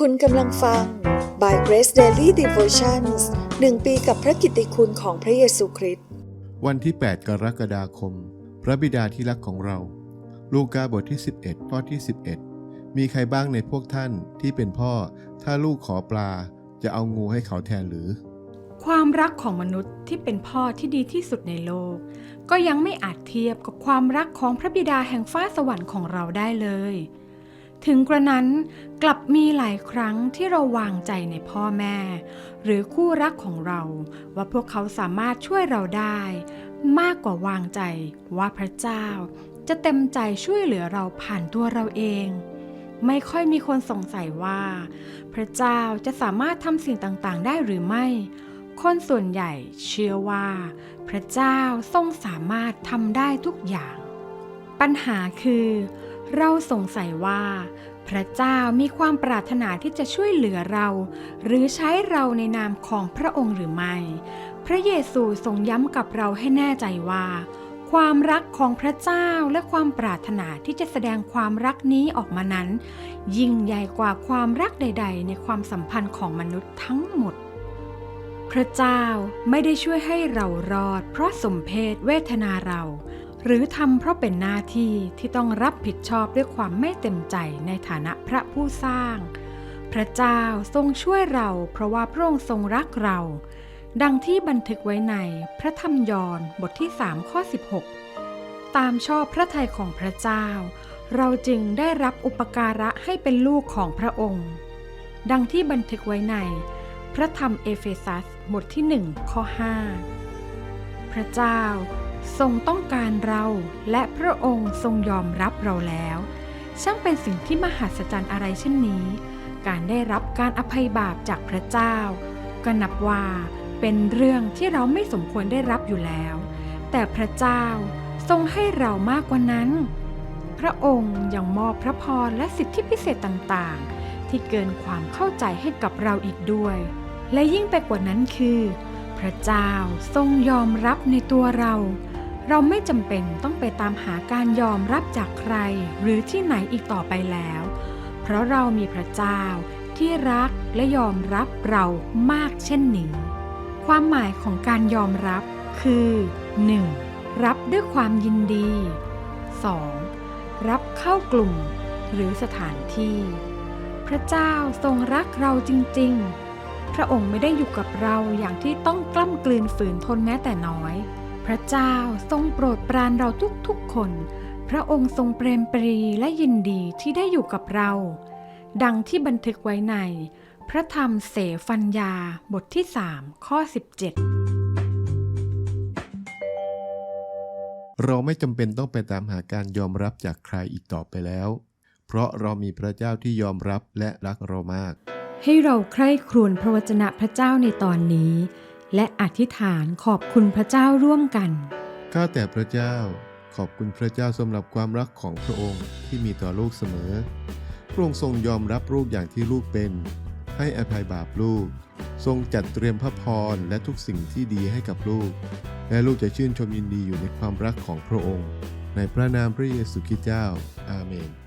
คุณกำลังฟัง By Grace Daily Devotions หนึ่งปีกับพระกิตติคุณของพระเยซูคริสต์ วันที่ 8 กรกฎาคม พระบิดาที่รักของเรา ลูกาบทที่ 11 ข้อที่ 11 มีใครบ้างในพวกท่านที่เป็นพ่อ ถ้าลูกขอปลา จะเอางูให้เขาแทนหรือ ความรักของมนุษย์ที่เป็นพ่อที่ดีที่สุดในโลก ก็ยังไม่อาจเทียบกับความรักของพระบิดาแห่งฟ้าสวรรค์ของเราได้เลย ถึงกระนั้นกลับมีหลายครั้งที่เราวางใจในพ่อแม่ หรือคู่รักของเรา ว่าพวกเขาสามารถช่วยเราได้ มากกว่าวางใจว่าพระเจ้า จะเต็มใจช่วยเหลือเราผ่านตัวเราเอง ไม่ค่อยมีคนสงสัยว่า พระเจ้าจะสามารถทำสิ่งต่างๆ ได้หรือไม่ คนส่วนใหญ่เชื่อว่า พระเจ้าทรงสามารถทำได้ทุกอย่าง ปัญหาคือ เราสงสัยว่า พระเจ้ามีความปรารถนาที่จะช่วยเหลือเรา หรือใช้เราในนามของพระองค์หรือไม่ พระเยซูทรงย้ำกับเราให้แน่ใจว่า ความรักของพระเจ้าและความปรารถนาที่จะแสดงความรักนี้ออกมานั้น ยิ่งใหญ่กว่าความรักใด ๆ ในความสัมพันธ์ของมนุษย์ทั้งหมดพระเจ้าไม่ได้ช่วยให้เรารอด เพราะสมเพศเวทนาเรา หรือทำเพราะเป็นหน้าที่ที่ต้องรับผิดชอบด้วยความไม่เต็มใจในฐานะพระผู้สร้าง พระเจ้าทรงช่วยเราเพราะว่าพระองค์ทรงรักเรา ดังที่บันทึกไว้ในพระธรรมยอห์นบทที่3ข้อ16 ตามชอบพระทัยของพระเจ้า เราจึงได้รับอุปการะให้เป็นลูกของพระองค์ ดังที่บันทึกไว้ใน พระธรรมเอเฟซัสบทที่1ข้อ5พระเจ้า ทรงต้องการเราและพระองค์ทรงยอมรับเราแล้ว ช่างเป็นสิ่งที่มหัศจรรย์อะไรเช่นนี้ การได้รับการอภัยบาปจากพระเจ้า ก็นับว่าเป็นเรื่องที่เราไม่สมควรได้รับอยู่แล้ว แต่พระเจ้าทรงให้เรามากกว่านั้น พระองค์ยังมอบพระพรและสิทธิพิเศษต่างๆ ที่เกินความเข้าใจให้กับเราอีกด้วย และยิ่งไปกว่านั้นคือ พระเจ้าทรงยอมรับในตัวเรา เราไม่จำเป็นต้องไปตามหาการยอมรับจากใคร หรือที่ไหนอีกต่อไปแล้ว เพราะเรามีพระเจ้าที่รักและยอมรับเรามากเช่นนี้ ความหมายของการยอมรับคือ 1. รับด้วยความยินดี 2. รับเข้ากลุ่ม หรือสถานที่ พระเจ้าทรงรักเราจริง ๆ พระองค์ไม่ได้อยู่กับเราอย่างที่ต้องกล้ำกลืนฝืนทนแม้แต่น้อย พระเจ้าทรงโปรดปรานเราทุกๆคน พระองค์ทรงเปรมปรีและยินดีที่ได้อยู่กับเรา ดังที่บันทึกไว้ใน พระธรรมเสฟัญญาบทที่3ข้อ 17 เราไม่จำเป็นต้องไปตามหาการยอมรับจากใครอีกต่อไปแล้ว เพราะเรามีพระเจ้าที่ยอมรับและรักเรามาก ให้เราใคร่ครวญพระวจนะพระเจ้าในตอนนี้ และอธิษฐานขอบคุณพระเจ้าร่วมกัน ข้าแต่พระเจ้า ขอบคุณพระเจ้าสำหรับความรักของพระองค์ที่มีต่อลูกเสมอ พระองค์ทรงยอมรับลูกอย่างที่ลูกเป็น ให้อภัยบาปลูก ทรงจัดเตรียมพระพรและทุกสิ่งที่ดีให้กับลูก และลูกจะชื่นชมยินดีอยู่ในความรักของพระองค์ ในพระนามพระเยซูคริสต์เจ้า อาเมน